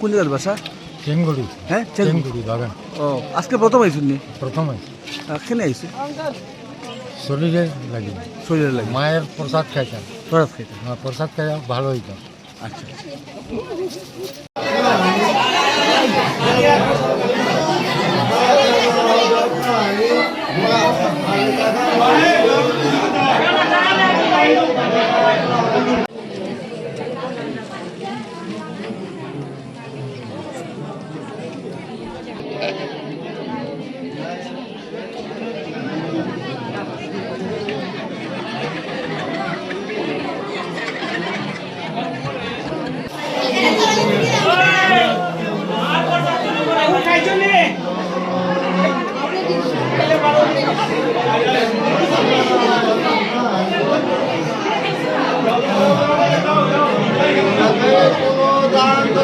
কোন জায়গার বাসা? চেঙ্গুড়ি। হ্যাঁ চেঙ্গুড়ি। বাগান। ও আজকে প্রথম আইসুন নি? প্রথমে কেন আইসু শরীরে লাগে। শরীরে লাগে। মায়ের প্রসাদ খাইতাম। প্রসাদ খাইতে হ্যাঁ, প্রসাদ খাই ভালো হইতো। আচ্ছা।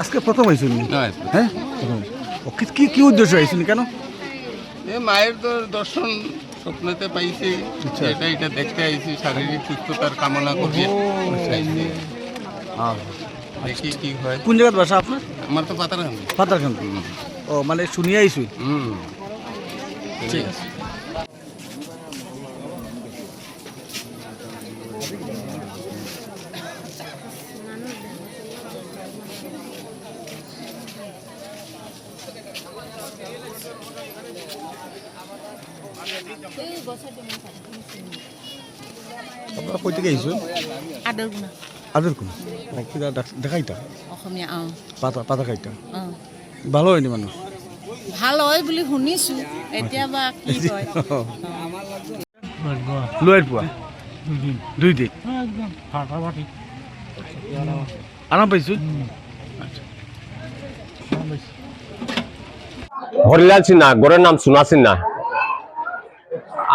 আজকে প্রথম আইসুন নি হ্যাঁ? কি কি কি উদ্দেশ্য আইসুন কেন? এ মায়ের তো দর্শন স্বপ্নতে পাইছি। এটা এটা দেখতে আইছি শারীরিক সুস্থতার কামনা করি। দেখি কি হয়। কোন জায়গার বাসা আপনার? আমার তো পাতার আমি পাতারকান্দ ও মানে শুনিয়ে আইসুন হুম। ঠিক আছে। আপনারা কই থেকে আইসুন আদৰগুণা আদর কোন কিবা দেখাইতা অসমীয়া অঁ। পাতা পাতা খাইতা অঁ। ভালো হয়নি মানুষ ভালো হয় বুলি শুনিছোঁ। এতিয়া বা কি হয় লোয়ার পোয়া দুই দিন? আরাম পাইছো। হরিলাল সিনহা গড়ের নাম সোনা সিনহা।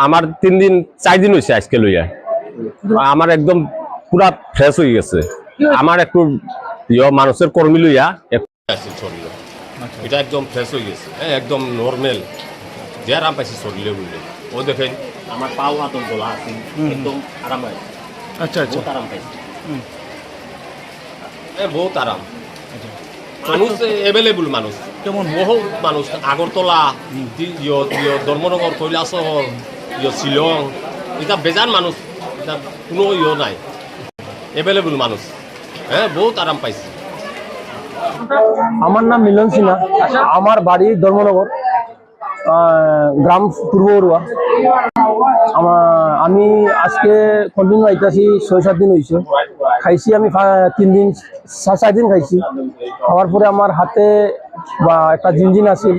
আমার তিন দিন চার দিন হয়েছে আজকে লইয়া। আমার একদম পুরা ফ্রেশ হয়ে গেছে। আমার একটু ইয়ে মানুষের কর্মী লইয়া একটু এটা একদম ফ্রেশ হয়ে গেছে। হ্যাঁ একদম নর্মেল যে আরাম পাইছি শরীরে বুঝলে ও দেখেন আমার পাও হাত গলা আছে একদম আরাম পাইছে। আচ্ছা আচ্ছা। আরাম পাইছে। এ বহুত আরাম। মানুষ এভেলেবল মানুষ। কেমন? বহুত মানুষ। আগরতলা ধর্মনগর কৈলাসহর ইয় শিলং এটা বেজান মানুষ এটা কোনো ইয় নাই এভেলেবল মানুষ হ্যাঁ বহুত আরাম পাইছে আমার নাম মিলন সিনহা। আমার বাড়ি ধর্মনগর। গ্রাম পূর্ব বড়ুয়া আমার আমি আজকে কন্টিনিউ আইতাছি ছয়, সাত দিন হয়েছে খাইছি আমি তিন দিন চার দিন খাইছি। খাওয়ার পরে আমার হাতে বা একটা জিনজিন আছিল।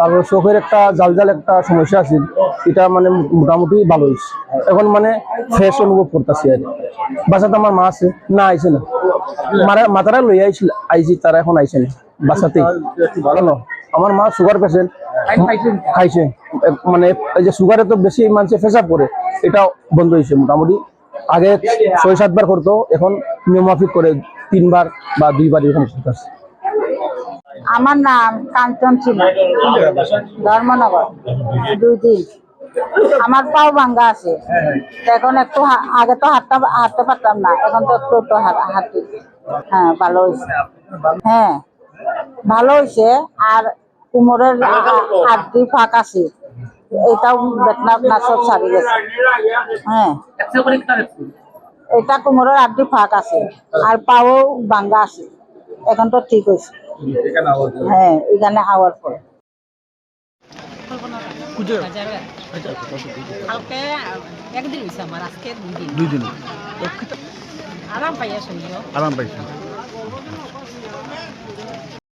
তারপর চোখের একটা জাল জাল একটা সমস্যা আছিল এটা মানে মোটামুটি ভালো হয়েছে এখন মানে ফ্রেশ অনুভব করতেছি আর। বাসাতে আমার মা আছে, না আইছে না। মারা মাতারা লই আইছিল, আইছি, তারা এখন আইছে না বাসাতে ভালো আমার মা সুগার পেশেন্ট খাইছে। মানে এই যে সুগারে তো বেশি মানুষে ফেসাপ করে এটা বন্ধ হয়েছে মোটামুটি। আগে ছয় সাতবার করতো, এখন নিয়মাফিক করে তিনবার বা দুইবার এরকম করতেছে। আমার নাম কাঞ্চন ছিল ধর্মনগর। দুই দিন। আমার পাও ভাঙ্গা আছে। এখন একটু আগে তো হাঁটতে হাঁটতে পারতাম না, এখন তো একটু একটু হাঁটি হ্যাঁ ভালো হয়েছে হ্যাঁ ভালো হয়েছে আর কোমরের আটটি ফাঁক আছে। এটাও বেতনা সব সারি গেছে। হ্যাঁ এটা কোমরের আটটি ফাঁক আছে আর পাও ভাঙ্গা আছে। এখন তো ঠিক হয়েছে হ্যাঁ এখানে আওয়ার পরে কালকে একদিন হয়েছে আমার আজকে দুই দিন। দুই দিন। আরাম পাইয়া শরীর আরাম পাইছেন